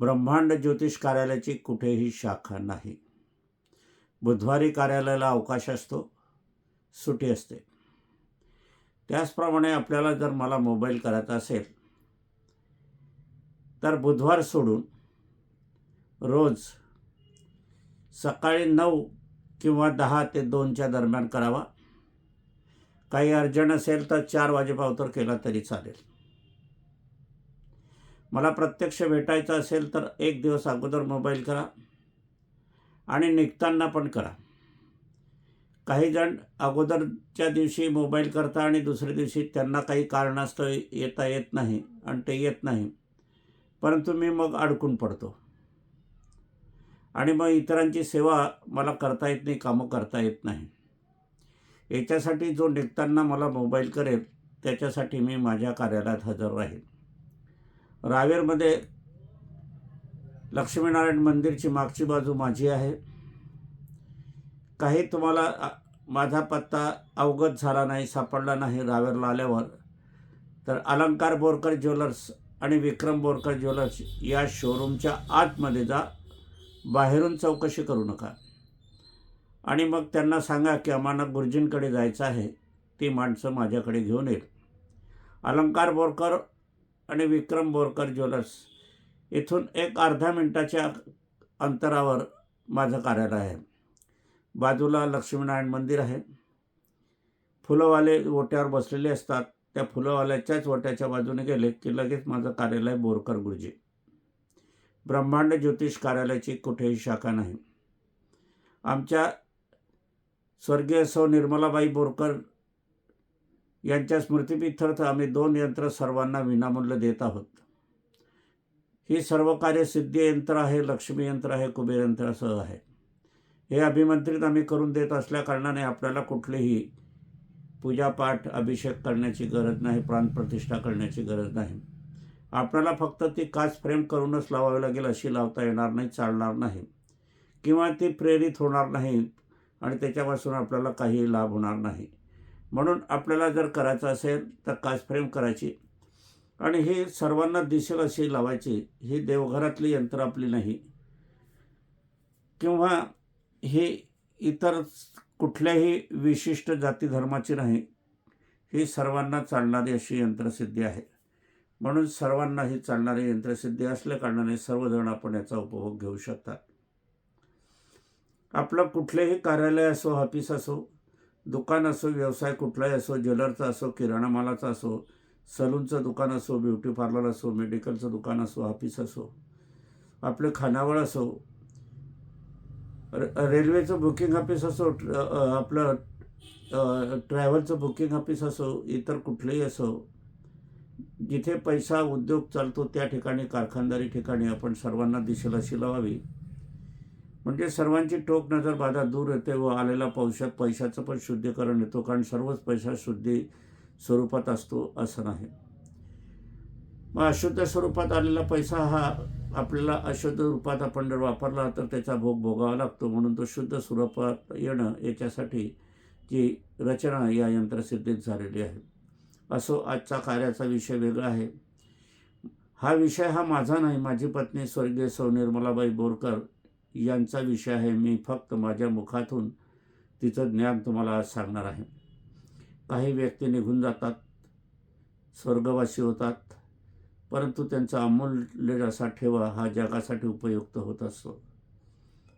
ब्रह्मांड ज्योतिष कार्यालयाची कुठेही शाखा नाही. बुधवारी कार्यालयाला अवकाश असतो सुटी असते. त्याचप्रमाणे आपल्याला जर मला मोबाईल करायचा असेल तर बुधवार सोडून रोज सकाळी नऊ किंवा दहा ते दोनच्या दरम्यान करावा. काही अर्जंट असेल तर चार वाजेपावतर केला तरी चालेल. मला प्रत्यक्ष भेटायचं असेल तर एक दिवस अगोदर मोबाईल करा आणि निघताना पण करा. काही जण अगोदरच्या दिवशी मोबाईल करता आणि दुसऱ्या दिवशी त्यांना काही कारणास्तव येता येत नाही आणि ते येत नाही. परंतु मी मग अडकून पडतो. आणि मग इतरांची सेवा मला करता येत नाही कामं करता येत नाही. याच्यासाठी जो निघताना मला मोबाईल करेल त्याच्यासाठी मी माझ्या कार्यालयात हजर राहील रावेरमध्ये लक्ष्मीनारायण मंदिरची मागची बाजू माझी आहे. काही तुम्हाला माझा पत्ता अवगत झाला नाही सापडला नाही रावेरला आल्यावर तर अलंकार बोरकर ज्वेलर्स आणि विक्रम बोरकर ज्वेलर्स या शोरूमच्या आतमध्ये जा. बाहेरून चौकशी करू नका. आणि मग त्यांना सांगा की आम्हाला गुरुजींकडे जायचं आहे ती माणसं माझ्याकडे घेऊन येईल. अलंकार बोरकर आणि विक्रम बोरकर ज्वेलर्स. इथून एक अर्ध्या मिनटाच्या अंतरावर माझं कार्यालय आहे. बाजूला लक्ष्मीनारायण मंदिर आहे. फुलंवाले ओट्यावर बसलेले असतात. त्या फुलंवाल्याच्याच ओट्याच्या बाजूने गेले की लगेच माझं कार्यालय बोरकर गुरुजी. ब्रह्मांड ज्योतिष कार्यालयाची कुठेही शाखा नाही. आमच्या स्वर्गीय सौ निर्मलाबाई बोरकर यांच्या स्मृतिपित्यर्थ आम्ही दोन यंत्र सर्वांना विनामूल्य देत आहोत. ही सर्व कार्य सिद्धी यंत्र आहे लक्ष्मी यंत्र आहे कुबेर यंत्रासह आहे. हे अभिमंत्रित आम्ही करून देत असल्या कारणाने आपल्याला कुठलीही पूजापाठ अभिषेक करण्याची गरज नाही प्राणप्रतिष्ठा करण्याची गरज नाही. आपल्याला फक्त ती काच फ्रेम करूनच लावावी लागेल अशी लावता येणार नाही चालणार नाही. किंवा ती प्रेरित होणार नाही आणि त्याच्यापासून आपल्याला काही लाभ होणार नाही. म्हणून आपल्याला जर करायचं असेल तर काच फ्रेम करायची. आणि हे सर्वांना दिसेल अशी लावायची. ही देवघरातली यंत्र आपली नाही. किंवा ही इतर कुठल्याही विशिष्ट जाती धर्माची नाही. ही सर्वांना चालणारी अशी यंत्रसिद्धी आहे. म्हणून सर्वांना ही चालणारी यंत्रसिद्धी असल्या कारणाने सर्वजण आपण याचा उपभोग घेऊ शकतात आपलं कुठलेही कार्यालय असो ऑफिस असो दुकान असो व्यवसाय कुठलाही असो ज्वेलरचा असो किराणा मालाचा असो सलूनचं दुकान असो ब्युटी पार्लर असो मेडिकलचं दुकान असो ऑफिस असो आपले खानावळ असो रेल्वेचं बुकिंग ऑफिस असो ट्र- आपलं ट्रॅव्हलचं बुकिंग ऑफिस असो इतर कुठलेही असो जिथे पैसा उद्योग चालतो त्या ठिकाणी कारखानदारी ठिकाणी आपण सर्वांना दिशेला शिलावावी. लावावी म्हणजे सर्वांची टोक नजर बाधा दूर येते व आलेला पैशात पैशाचं पण शुद्धीकरण येतो कारण सर्वच पैसा शुद्धी स्वरूपात असतो असं नाही. मग अशुद्ध स्वरूपात आलेला पैसा हा आपल्याला अशुद्ध रूपात आपण जर वापरला तर त्याचा भोग भोगावा लागतो. म्हणून तो शुद्ध स्वरूपात येणं याच्यासाठी जी रचना या यंत्रसिद्धीत झालेली आहे. असो आजचा कार्याचा विषय वेगळा आहे. हा विषय हा माझा नाही माझी पत्नी स्वर्गीय सौ निर्मलाबाई बोरकर यांचा विषय आहे. मी फक्त माझ्या मुखातून तिचं ज्ञान तुम्हाला आज सांगणार आहे. काही व्यक्ती निघून जातात स्वर्गवासी होतात परंतु त्यांचा अमूल्य असा ठेवा हा जगासाठी उपयुक्त होत असतो.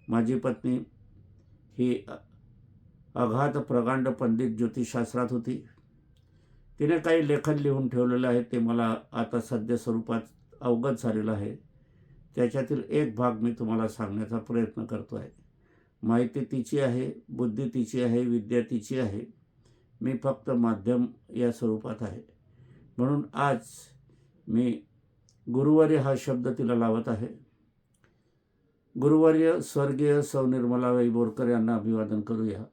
माझी पत्नी ही अ- अगाध प्रगांड पंडित ज्योतिषशास्त्रात होती. तिने काही लेखन लिहून ठेवलेलं आहे. ते मला आता सध्या स्वरूपात अवगत झालेलं आहे. त्याच्यातील एक भाग मी तुम्हाला सांगण्याचा प्रयत्न करतो आहे. माहिती तिची आहे बुद्धी तिची आहे विद्या तिची आहे. मी फक्त माध्यम या स्वरूपात आहे. म्हणून आज मी गुरुवारी हा शब्द तिला लावत आहे. गुरुवार्य स्वर्गीय सौ निर्मलाबाई बोरकर यांना अभिवादन करूया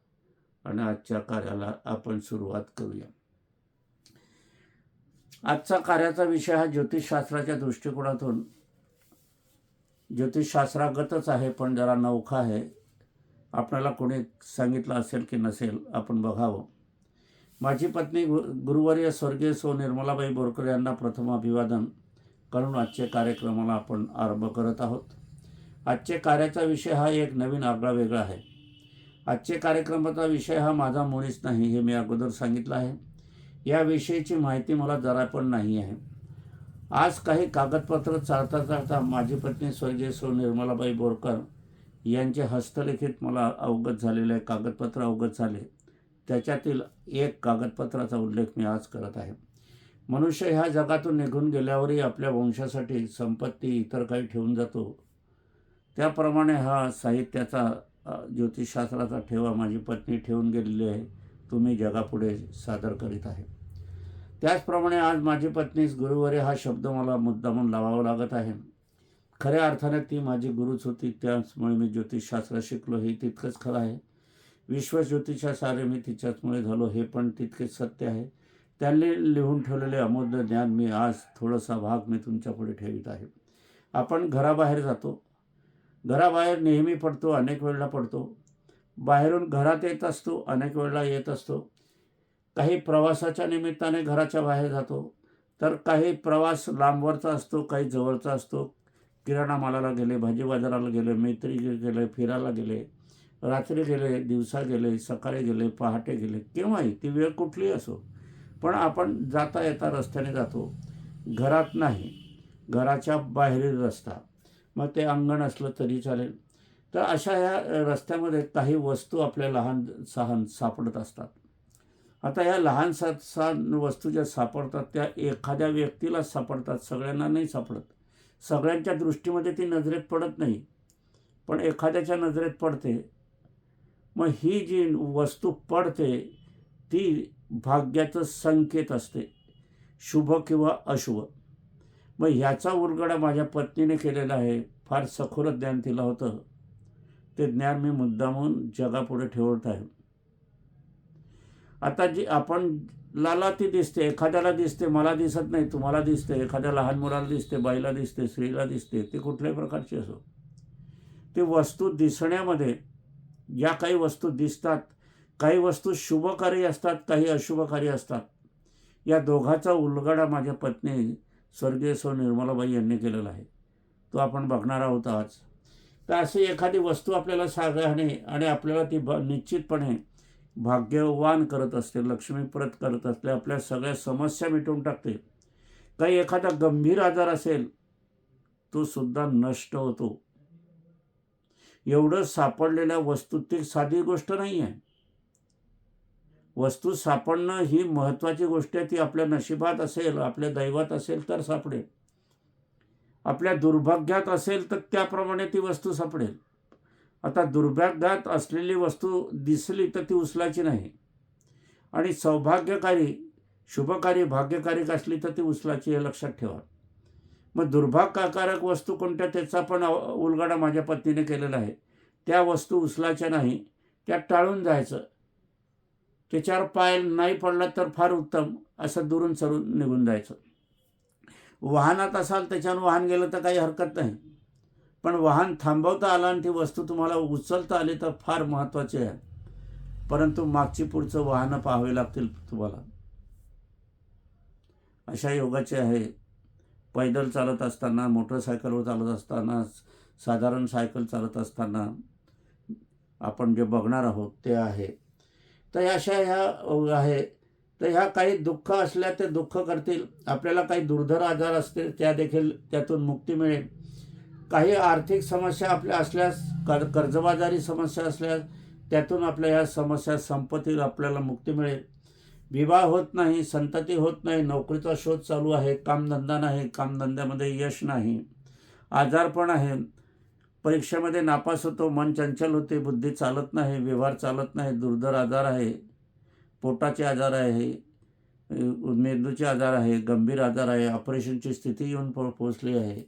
आणि आजच्या कार्याला आपण सुरुवात करूया. आजचा कार्याचा विषय हा ज्योतिषशास्त्राच्या दृष्टिकोनातून ज्योतिषशास्त्रागतच आहे पण जरा नौखा आहे. आपल्याला कोणी सांगितलं असेल की नसेल आपण बघावं. माझी पत्नी गु गुरुवर्य स्वर्गीय सो निर्मलाबाई बोरकर यांना प्रथम अभिवादन करून आजच्या कार्यक्रमाला आपण आरंभ करत आहोत. आजचे कार्याचा विषय हा एक नवीन आगळा वेगळा आहे. आजचे कार्यक्रमाचा विषय हा माझा मुळीच नाही हे मी अगोदर सांगितलं आहे. याविषयीची माहिती मला जरा पण नाही आहे. आज काही कागदपत्र चालता चालता माझी पत्नी स्वर्गीय सौ निर्मलाबाई बोरकर यांचे हस्तलिखित मला अवगत झालेले कागदपत्र अवगत झाले. त्याच्यातील एक कागदपत्राचा उल्लेख मी आज करत आहे. मनुष्य ह्या जगातून निघून गेल्यावरही आपल्या वंशासाठी संपत्ती इतर काही ठेवून जातो. त्याप्रमाणे हा साहित्याचा ज्योतिषशास्त्राचा ठेवा माझी पत्नी ठेवून गेलेली आहे. तुम्ही जगापुढे सादर करीत आहे. त्याचप्रमाणे आज माझी पत्नीस गुरुवारी हा शब्द मला मुद्दामून लावावा लागत आहे. खऱ्या अर्थाने ती माझी गुरुच होती त्याचमुळे मी ज्योतिषशास्त्र शिकलो हे तितकंच खरं आहे. विश्वज्योतिषासारे मी तिच्याचमुळे झालो हे पण तितकेच सत्य आहे. त्यांनी लिहून ठेवलेले अमूल्य ज्ञान मी आज थोडासा भाग मी तुमच्यापुढे ठेवित आहे. आपण घराबाहेर जातो. घराबाहेर नेहमी पडतो अनेक वेळेला पडतो. बाहेरून घरात येत असतो अनेक वेळेला येत असतो. काही प्रवासाच्या निमित्ताने घराच्या बाहेर जातो तर काही प्रवास लांबवरचा असतो काही जवळचा असतो. किराणा मालाला गेले भाजी बाजाराला गेले मैत्री गेले फिरायला गेले रात्री गेले दिवसा गेले सकाळी गेले पहाटे गेले केव्हाही ती वेळ कुठलीही असो. पण आपण जाता येता रस्त्याने जातो. घरात नाही. घराच्या बाहेरील रस्ता. मग ते अंगण असलं तरी चालेल. तर अशा ह्या रस्त्यामध्ये काही वस्तू आपल्या लहान सहान सापडत असतात. आता या लहान वस्तू ज्या सापडतात त्या एखाद्या व्यक्तीला सापडतात सगळ्यांना नाही सापडत. सगळ्यांच्या दृष्टीमध्ये ती नजरेत पडत नाही पण एखाद्याच्या नजरेत पडते. मग ही जी वस्तू पडते ती भाग्याचं संकेत असते. शुभ किंवा अशुभ. मग ह्याचा उलगडा माझ्या पत्नीने केलेला आहे. फार सखोल ज्ञान तिला होतं. ते ज्ञान मी मुद्दामून जगापुढे ठेवत आहे. आता जी आपण लाला ती दिसते एखाद्याला दिसते मला दिसत नाही तुम्हाला दिसते एखाद्या लहान मुलाला दिसते बाईला दिसते स्त्रीला दिसते ती कुठल्याही प्रकारची असो. ती वस्तू दिसण्यामध्ये या काही वस्तू दिसतात काही वस्तू शुभकारी असतात काही अशुभकारी असतात या दोघाचा उलगडा माझ्या पत्नी स्वर्गीय सौ निर्मलाबाई यांनी केलेला आहे. तो आपण बघणार आहोत आज. तर अशी एखादी वस्तू आपल्याला सांगणे आणि आपल्याला ती ब निश्चितपणे भाग्यवान करत असते लक्ष्मीप्रत करत असते आपल्या सगळ्या समस्या मिटवून टाकते. काही एखादा गंभीर आजार असेल तो सुद्धा नष्ट होतो. एवढं सापडलेल्या वस्तू ती साधी गोष्ट नाही आहे वस्तू सापडणं ही महत्त्वाची गोष्ट आहे ती आपल्या नशिबात असेल आपल्या दैवात असेल तर सापडेल. आपल्या दुर्भाग्यात असेल तर त्याप्रमाणे ती वस्तू सापडेल. आता दुर्भाग्यात असलेली वस्तू दिसली तर ती उचलायची नाही. आणि सौभाग्यकारी शुभकारी भाग्यकारी असली तर ती उचलायची हे लक्षात ठेवा. मग दुर्भाग्यकारक वस्तू कोणत्या त्याचा पण उलगडा माझ्या पत्नीने केलेला आहे. त्या वस्तू उचलायच्या नाही त्या टाळून जायचं. त्याच्यावर पाय नाही पडला तर फार उत्तम असं दुरून सरून निघून जायचं. वाहनात असाल त्याच्यानं वाहन गेलं तर काही हरकत नाही. पण वाहन थांबवता आलं आणि ती वस्तू तुम्हाला उचलता आली तर फार महत्त्वाची आहे. परंतु मागची पुढचं वाहनं पाहावी लागतील तुम्हाला. अशा योगाचे आहे. पैदल चालत असताना मोटरसायकलवर चालत असताना साधारण सायकल चालत असताना आपण जे बघणार आहोत ते आहे. तर अशा ह्या आहे. तर ह्या काही दुःख असल्या ते दुःख करतील. आपल्याला काही दुर्धर आजार असतील त्या देखील त्यातून मुक्ती मिळेल. काही आर्थिक समस्या आपल्या असल्यास कर कर्जबाजारी समस्या असल्यास त्यातून आपल्या या समस्या संपत्ती आपल्याला मुक्ती मिळेल. विवाह होत नाही संतती होत नाही नोकरीचा शोध चालू आहे कामधंदा नाही कामधंद्यामध्ये यश नाही आजारपण आहे. परीक्षेमध्ये नापास होतो मन चंचल होते बुद्धी चालत नाही व्यवहार चालत नाही दुर्धर आजार आहे पोटाचे आजार आहे मेंदूचे आजार आहे गंभीर आजार आहे ऑपरेशनची स्थिती येऊन पो पोचली आहे.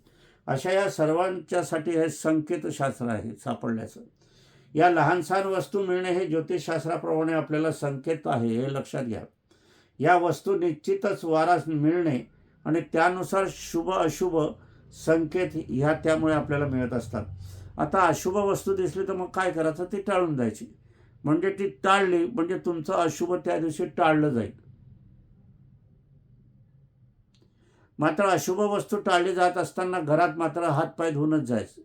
अशा या सर्वांच्यासाठी हे संकेतशास्त्र आहे सापडल्याचं. या लहान सहान वस्तू मिळणे हे ज्योतिषशास्त्राप्रमाणे आपल्याला संकेत आहे हे लक्षात घ्या. या वस्तू निश्चितच वारास मिळणे आणि त्यानुसार शुभ अशुभ संकेत ह्या त्यामुळे आपल्याला मिळत असतात. आता अशुभ वस्तू दिसली तर मग काय करायचं? ती टाळून जायची म्हणजे ती टाळली म्हणजे तुमचं अशुभ त्या दिवशी टाळलं जाईल. मात्र अशुभ वस्तू टाळली जात असताना घरात मात्र हातपाय धुवूनच जायचं.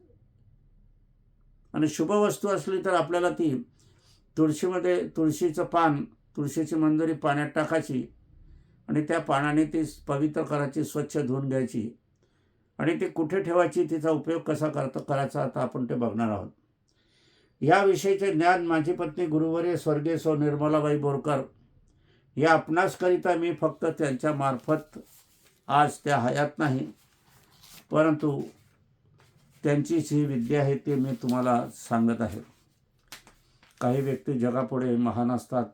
आणि शुभ वस्तू असली तर आपल्याला ती तुळशीमध्ये तुळशीचं पान तुळशीची मंजुरी पाण्यात टाकायची आणि त्या पानाने ती पवित्र करायची स्वच्छ धुवून घ्यायची आणि ती कुठे ठेवायची तिचा उपयोग कसा करता करायचा आता आपण ते बघणार आहोत. याविषयीचे ज्ञान माझी पत्नी गुरुवर्य स्वर्गीय सौ निर्मलाबाई बोरकर या आपणासकरिता मी फक्त त्यांच्यामार्फत आज त्या हयात नाही. परंतु त्यांची जी विद्या आहे ते मी तुम्हाला सांगत आहे. काही व्यक्ती जगापुढे महान असतात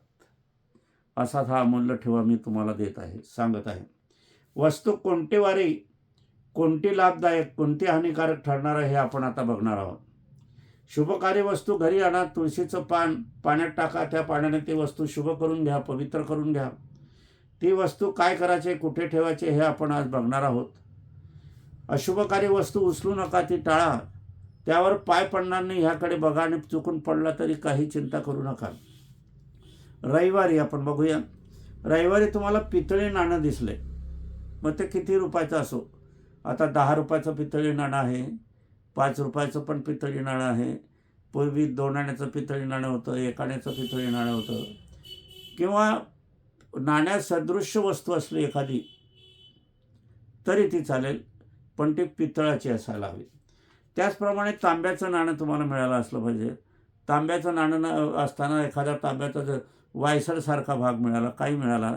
असाच हा अमूल्य ठेवा मी तुम्हाला देत आहे सांगत आहे. वस्तू कोणते वारी कोणती लाभदायक कोणती हानिकारक ठरणार आहे हे आपण आता बघणार आहोत. शुभकार्य वस्तू घरी आणा तुळशीचं पान पाण्यात टाका त्या पाण्याने ती वस्तू शुभ करून घ्या पवित्र करून घ्या. ती वस्तू काय करायचे कुठे ठेवायचे हे आपण आज बघणार आहोत. अशुभकारी वस्तू उचलू नका ती टाळा. त्यावर पाय पडणार नाही ह्याकडे बघा आणि चुकून पडला तरी काही चिंता करू नका. रविवारी आपण बघूया. रविवारी तुम्हाला पितळी नाणं दिसले. मग ते किती रुपयाचं असो. आता दहा रुपयाचं पितळी नाणं आहे पाच रुपयाचं पण पितळी नाणं आहे. पूर्वी दोन आण्याचं पितळी नाणं होतं एक आण्याचं पितळी नाणं होतं. किंवा नाण्यात सदृश्य वस्तू असली एखादी तरी ती चालेल पण ती पितळाची असायला हवी. त्याचप्रमाणे तांब्याचं नाणं तुम्हाला मिळालं असलं पाहिजे. तांब्याचं नाणं न असताना एखादा तांब्याचा जर वायसरसारखा भाग मिळाला काही मिळाला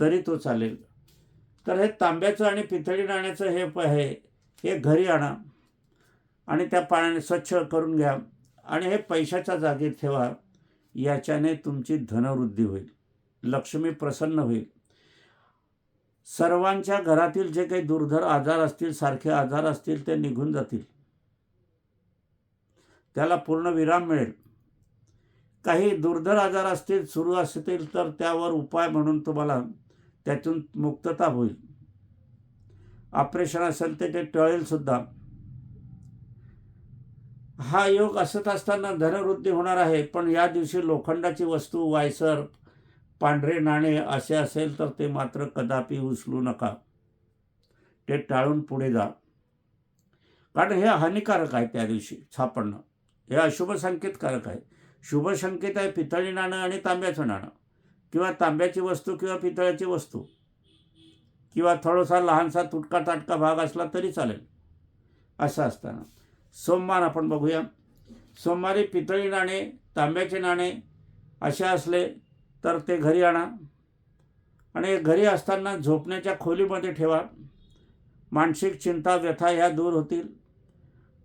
तरी तो चालेल. तर हे तांब्याचं आणि पितळी नाण्याचं हे प आहे हे घरी आणा आणि त्या पाण्याने स्वच्छ करून घ्या आणि हे पैशाच्या जागी ठेवा याच्याने तुमची धनवृद्धी होईल. लक्ष्मी प्रसन्न होईल. सर्वांच्या घरातील जे काही दुर्धर आजार असतील सारखे आजार असतील ते निघून जातील. त्याला पूर्ण विराम मिळेल. काही दुर्धर आजार असतील सुरू असतील तर त्यावर उपाय म्हणून तुम्हाला त्यातून मुक्तता होईल. ऑपरेशन असेल तर ते टळेल सुद्धा. हा योग असत असताना धनवृद्धी होणार आहे पण या दिवशी लोखंडाची वस्तू वायसर पांढरे नाणे असे असेल तर ते मात्र कदापि उचलू नका. ते टाळून पुढे जा. कारण हे हानिकारक आहे त्या दिवशी सापडणं हे अशुभ संकेतकारक आहे. शुभ संकेत आहे पितळी नाणं आणि तांब्याचं नाणं. किंवा तांब्याची वस्तू किंवा पितळ्याची वस्तू. किंवा थोडासा लहानसा तुटका ताटका भाग असला तरी चालेल. असं असताना. सोमवार आपण बघूया. सोमवारी पितळी नाणे तांब्याचे नाणे असे असले तर ते घरी आणा. आणि घरी असताना झोपण्याच्या खोलीमध्ये ठेवा. मानसिक चिंता व्यथा ह्या दूर होतील.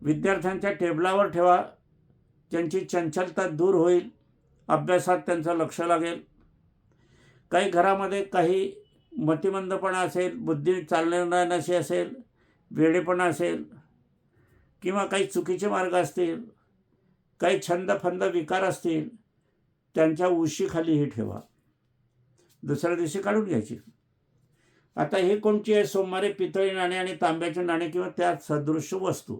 विद्यार्थ्यांच्या टेबलावर ठेवा. त्यांची चंचलता दूर होईल. अभ्यासात त्यांचं लक्ष लागेल. काही घरामध्ये काही मतिमंदपणा असेल बुद्धी चालणार नशी असेल वेडेपणा असेल किंवा काही चुकीचे मार्ग असतील काही छंद फंद विकार असतील त्यांच्या उशीखाली हे ठेवा. दुसऱ्या दिवशी काढून घ्यायची. आता हे कोणची आहे? सोमवारी पितळी नाणे आणि तांब्याचे नाणे किंवा त्या सदृश्य वस्तू.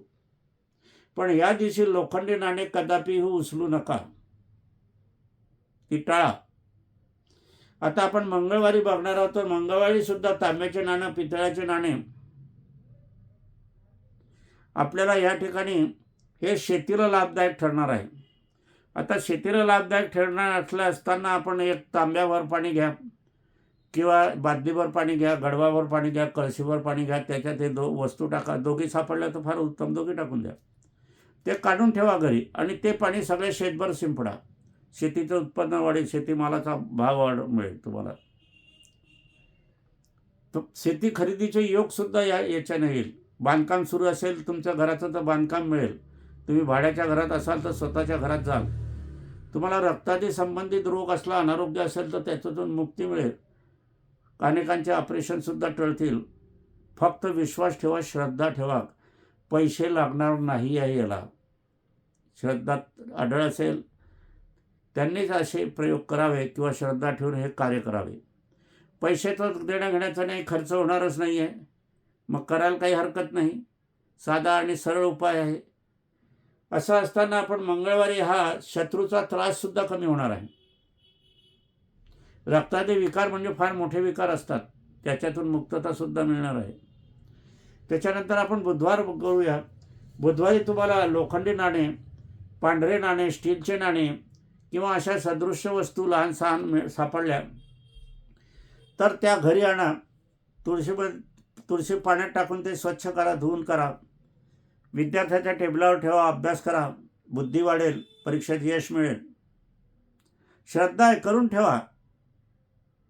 पण या दिवशी लोखंडी नाणे कदापि उचलू नका. ती टाळा. आता आपण मंगळवारी बघणार आहोत तर मंगळवारी सुद्धा तांब्याचे नाणं पितळ्याचे नाणे. आपल्याला या ठिकाणी हे शेतीला लाभदायक ठरणार आहे. आता शेतीला लाभदायक ठरणार असलं असताना आपण एक तांब्यावर पाणी घ्या किंवा बादलीवर पाणी घ्या गडवावर पाणी घ्या कळशीवर पाणी घ्या त्याच्यात हे दो वस्तू टाका. दोघी सापडल्या तर फार उत्तम. दोघी टाकून द्या. ते काढून ठेवा घरी आणि ते पाणी सगळे शेतभर शिंपडा. शेतीचं उत्पन्न वाढेल शेतीमालाचा भाव वाढ मिळेल तुम्हाला. तर शेती खरेदीचे योगसुद्धा या याच्याने येईल. बांधकाम सुरू असेल तुमच्या घराचं तर बांधकाम मिळेल. तुम्ही भाड्याच्या घरात असाल तर स्वतःच्या घरात जाल. तुम्हाला रक्तादी संबंधित रोग असला अनारोग्य असेल तर त्याच्यातून मुक्ती मिळेल. अनेकांचे ऑपरेशनसुद्धा टळतील. फक्त विश्वास ठेवा श्रद्धा ठेवा. पैसे लागणार नाही आहे याला. श्रद्धा आढळ असेल त्यांनीच असे प्रयोग करावे किंवा श्रद्धा ठेवून हे कार्य करावे. पैसे तर देण्या घेण्याचा नाही खर्च होणारच नाही आहे मग करायला काही हरकत नाही. साधा आणि सरळ उपाय आहे. असं असताना आपण मंगळवारी हा शत्रूचा त्राससुद्धा कमी होणार आहे. रक्तादी विकार म्हणजे फार मोठे विकार असतात. त्याच्यातून मुक्ततासुद्धा मिळणार आहे. त्याच्यानंतर आपण बुधवार करूया. बुधवारी तुम्हाला लोखंडी नाणे पांढरे नाणे स्टीलचे नाणे किंवा अशा सदृश्य वस्तू लहान सहान मिळ सापडल्या तर त्या घरी आणा. तुळशी तुळशी पाण्यात टाकून ते स्वच्छ करा धुवून करा. विद्यार्थ्याच्या टेबलावर ठेवा अभ्यास करा बुद्धी वाढेल परीक्षेत यश मिळेल. श्रद्धा आहे करून ठेवा.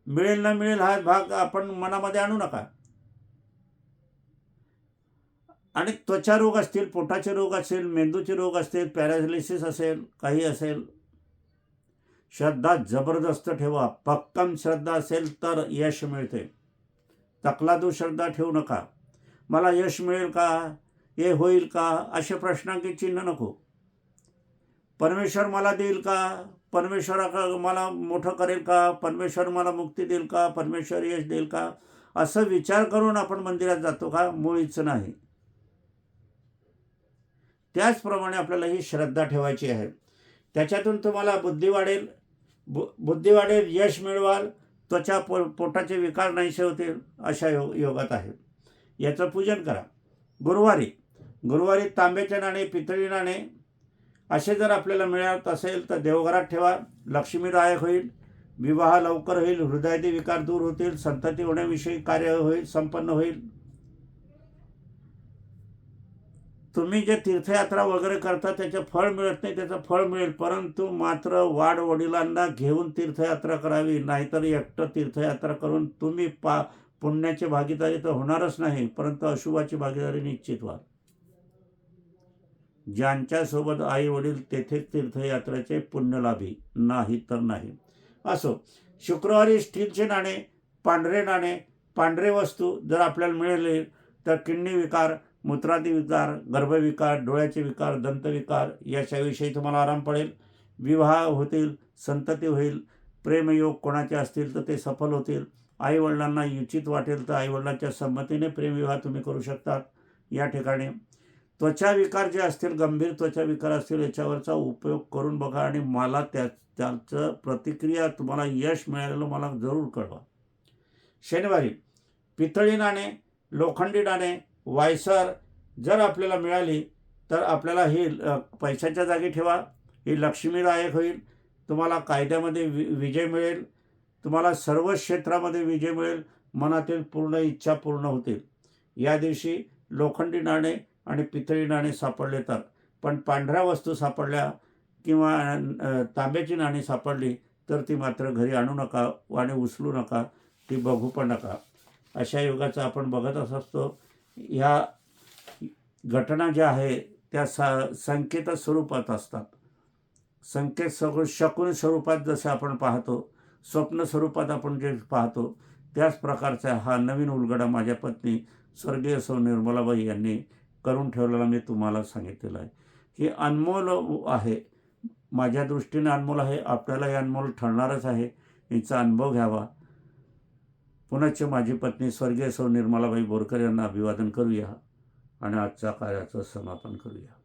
मिळेल ना मिळेल हा भाग आपण मनामध्ये आणू नका. आणि त्वचा रोग असतील पोटाचे रोग असतील मेंदूचे रोग असतील पॅरालिसिस असेल काही असेल श्रद्धा जबरदस्त ठेवा. पक्कम श्रद्धा असेल तर यश मिळते. तकलादू श्रद्धा ठेवू नका. मला यश मिळेल का? हे होईल का? असे प्रश्नांकी चिन्ह नको. परमेश्वर मला देईल का? परमेश्वर मला मोठं करेल का? परमेश्वर मला मुक्ती देईल का? परमेश्वर यश देईल का? असं विचार करून आपण मंदिरात जातो का? मुळीच नाही. त्याचप्रमाणे आपल्याला ही श्रद्धा ठेवायची आहे. त्याच्यातून तुम्हाला बुद्धी वाढेल. बु बुद्धी वाढेल यश मिळवाल. त्वचा पो पोटाचे विकार नाहीसे होतील. अशा यो योगात आहे. याचं पूजन करा. गुरुवारी गुरुवारी तांब्याचे नाणे पितळी नाणे असे जर आपल्याला मिळत असेल तर देवघरात ठेवा. लक्ष्मीदायक होईल विवाह लवकर होईल हृदयादी विकार दूर होतील संतती होण्याविषयी कार्य होईल संपन्न होईल. तुम्ही जे तीर्थयात्रा वगैरे करता त्याचं फळ मिळत नाही त्याचं फळ मिळेल परंतु मात्र वाढ वडिलांना घेऊन तीर्थयात्रा करावी नाहीतर एकटं तीर्थयात्रा करून तुम्ही पा पुण्याची भागीदारी तर होणारच नाही परंतु अशुभाची भागीदारी निश्चित व्हा. ज्यांच्यासोबत आई वडील तेथे तीर्थयात्रेचे पुण्यलाभी नाही तर नाही. असो शुक्रवारी स्टीलचे नाणे पांढरे नाणे पांढरे वस्तू जर आपल्याला मिळाले तर किडनी विकार मूत्रादी विकार गर्भविकार डोळ्याचे विकार दंतविकार याच्याविषयी तुम्हाला आराम पडेल. विवाह होतील संतती होईल प्रेमयोग कोणाचे असतील तर ते सफल होतील. आईवडिलांना युचित वाटेल तर आईवडिलांच्या संमतीने प्रेमविवाह तुम्ही करू शकतात. या ठिकाणी त्वचा विकार जे असतील गंभीर त्वचा विकार असतील याच्यावरचा उपयोग करून बघा आणि मला त्या त्याचं प्रतिक्रिया तुम्हाला यश मिळालेलं मला जरूर कळवा. शनिवारी पितळी नाणे लोखंडी नाणे वायसर जर आपल्याला मिळाली तर आपल्याला ही पैशाच्या जागी ठेवा. ही लक्ष्मीदायक होईल. तुम्हाला कायद्यामध्ये वि विजय मिळेल. तुम्हाला सर्व क्षेत्रामध्ये विजय मिळेल. मनातील पूर्ण इच्छा पूर्ण होतील. या दिवशी लोखंडी नाणे आणि पितळी नाणी सापडले तर. पण पांढऱ्या वस्तू सापडल्या किंवा तांब्याची नाणी सापडली तर ती मात्र घरी आणू नका आणि उचलू नका ती बघू पण नका. अशा युगाचं आपण बघत असतो. ह्या घटना ज्या आहे त्या सा संकेत स्वरूपात असतात. संकेत सगळं शकून स्वरूपात जसं आपण पाहतो स्वप्न स्वरूपात आपण जे पाहतो त्याच प्रकारचा हा नवीन उलगडा माझ्या पत्नी स्वर्गीय सौ निर्मलाबाई यांनी करून ठेवलेला मी तुम्हाला सांगितलेलं आहे. की अनमोल आहे. माझ्या दृष्टीने अनमोल आहे. आपल्याला हे अनमोल ठरणारच आहे. हिचा अनुभव घ्यावा. पुनश्च माझी पत्नी स्वर्गीय सौ निर्मलाबाई बोरकर यांना अभिवादन करूया आणि आजच्या कार्याचं समापन करूया.